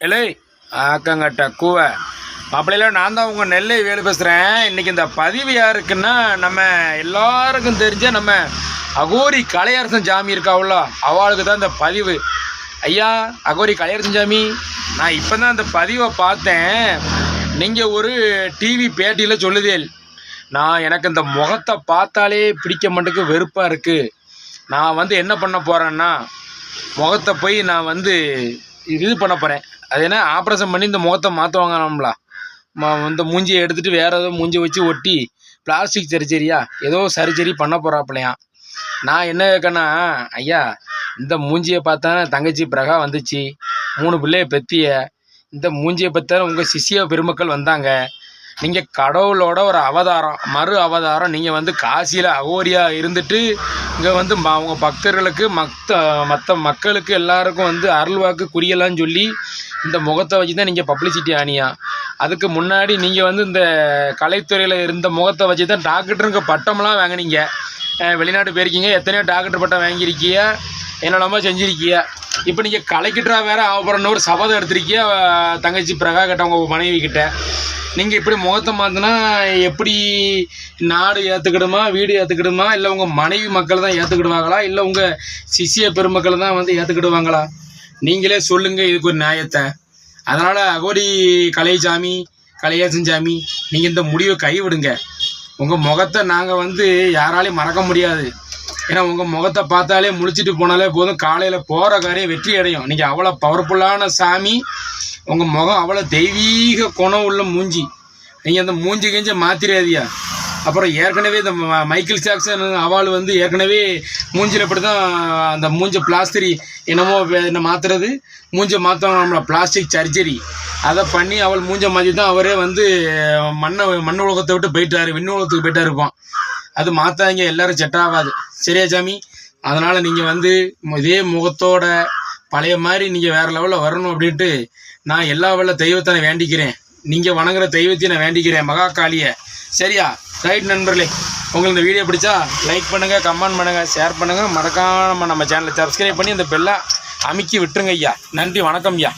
இல்லை ஆக்கங்கட்ட கூவை. அப்படிலாம் நான் தான் உங்கள் நெல்லை வேலு பேசுகிறேன் இன்றைக்கி இந்த பதிவு யாருக்குன்னா நம்ம எல்லாருக்கும் தெரிஞ்ச நம்ம அகோரி கலையரசன் சாமி இருக்காவுல்ல அவளுக்கு தான் இந்த பதிவு. ஐயா அகோரி கலையரசன் சாமி நான் இப்போ தான் அந்த பதிவை பார்த்தேன். நீங்கள் ஒரு டிவி பேட்டியில் சொல்லுதேல். நான் எனக்கு இந்த முகத்தை பார்த்தாலே பிடிக்க மாட்டேக்கு வெறுப்பாக இருக்குது நான் வந்து என்ன பண்ண போகிறேன்னா முகத்தை போய் நான் வந்து இது பண்ண போகிறேன் அது என்ன ஆப்ரேஷன் பண்ணி இந்த முகத்தை மாற்றுவாங்களாம்ல இந்த மூஞ்சியை எடுத்துகிட்டு வேறு ஏதோ மூஞ்சி வச்சு ஒட்டி பிளாஸ்டிக் சர்ஜரியா ஏதோ சர்ஜரி பண்ண போகிறாப்பிலையா நான் என்ன கேட்கனா ஐயா இந்த மூஞ்சியை பார்த்தா தங்கச்சி பிரகா வந்துச்சு. மூணு பிள்ளைய பெத்திய. இந்த மூஞ்சியை பார்த்தா உங்கள் சிஷிய பெருமக்கள் வந்தாங்க. நீங்கள் கடவுளோட ஒரு அவதாரம் மறு அவதாரம். நீங்கள் வந்து காசியில் அகோரியாக இருந்துட்டு இங்கே வந்து ம அவங்க பக்தர்களுக்கு மத்த மற்ற மக்களுக்கு எல்லாருக்கும் வந்து அருள்வாக்கு குறியலான்னு சொல்லி இந்த முகத்தை வச்சு தான் நீங்கள் பப்ளிசிட்டி ஆனியா. அதுக்கு முன்னாடி நீங்கள் வந்து இந்த கலைத்துறையில் இருந்த முகத்தை வச்சு தான் டாக்டருங்க பட்டம்லாம் வாங்கினீங்க. வெளிநாடு வெளிநாட்டு போயிருக்கீங்க எத்தனையோ டாக்டர் பட்டம் வாங்கியிருக்கீங்க என்னெல்லாமோ செஞ்சுருக்கியா. இப்போ நீங்கள் கலைக்கிட்டா வேற அவப்புறம்னு ஒரு சபதம் எடுத்திருக்கீங்க தங்கச்சி பிரகா கிட்ட உங்கள் மனைவி கிட்ட. நீங்கள் இப்படி முகத்தை மாற்றினா எப்படி நாடு ஏற்றுக்கிடுமா வீடு ஏற்றுக்கிடுமா இல்லை உங்கள் மனைவி மக்கள் தான் ஏற்றுக்கிடுவாங்களா இல்லை உங்கள் சிஷிய பெருமக்கள் தான் வந்து ஏற்றுக்கிடுவாங்களா நீங்களே சொல்லுங்கள் இதுக்கு ஒரு நியாயத்தை. அதனால் அகோரி கலைசாமி கலையாசன் சாமி நீங்கள் இந்த முடிவை கைவிடுங்க. உங்கள் முகத்தை நாங்கள் வந்து யாராலையும் மறக்க முடியாது. ஏன்னா உங்கள் முகத்தை பார்த்தாலே முழிச்சிட்டு போனாலே போதும். காலையில் போகிற காரியம் வெற்றி அடையும். நீங்கள் அவ்வளோ பவர்ஃபுல்லான சாமி உங்கள் முகம் அவ்வளோ தெய்வீக குணம் உள்ள மூஞ்சி. நீங்கள் அந்த மூஞ்சி கிஞ்சி மாத்திராதியா அப்புறம் ஏற்கனவே இந்த ம- மைக்கேல் ஜாக்சன் அவள் வந்து ஏற்கனவே மூஞ்சில் இப்படி தான் அந்த மூஞ்ச பிளாஸ்டரி என்னமோ என்ன மாற்றுறது மூஞ்ச மாற்றணும் நம்மள பிளாஸ்டிக் சர்ஜரி அதை பண்ணி அவள் மூஞ்ச மாற்றி தான் அவரே வந்து மண்ணை மண் உலகத்தை விட்டு போயிட்டாரு விண்ணு உலகத்துக்கு போயிட்டா இருப்பான் அது மாற்றாங்க எல்லாரும் செட் ஆகாது. சரியா சாமி? அதனால் நீங்கள் வந்து இதே முகத்தோட பழைய மாதிரி நீங்கள் வேறு லெவலில் வரணும் அப்படின்ட்டு நான் எல்லா வல்ல தெய்வத்தை நான் வேண்டிக்கிறேன். நீங்கள் வணங்குற தெய்வத்தையும் நான் வேண்டிக்கிறேன் மகா காளியை. சரியா? ரைட் நண்பர்களே உங்களுக்கு இந்த வீடியோ பிடிச்சா லைக் பண்ணுங்கள் கமெண்ட் பண்ணுங்கள் ஷேர் பண்ணுங்கள் மறக்காமல் நம்ம சேனலை சப்ஸ்கிரைப் பண்ணி இந்த பெல்லை அமுக்கி விட்டுருங்க ஐயா. நன்றி வணக்கம் ஐயா.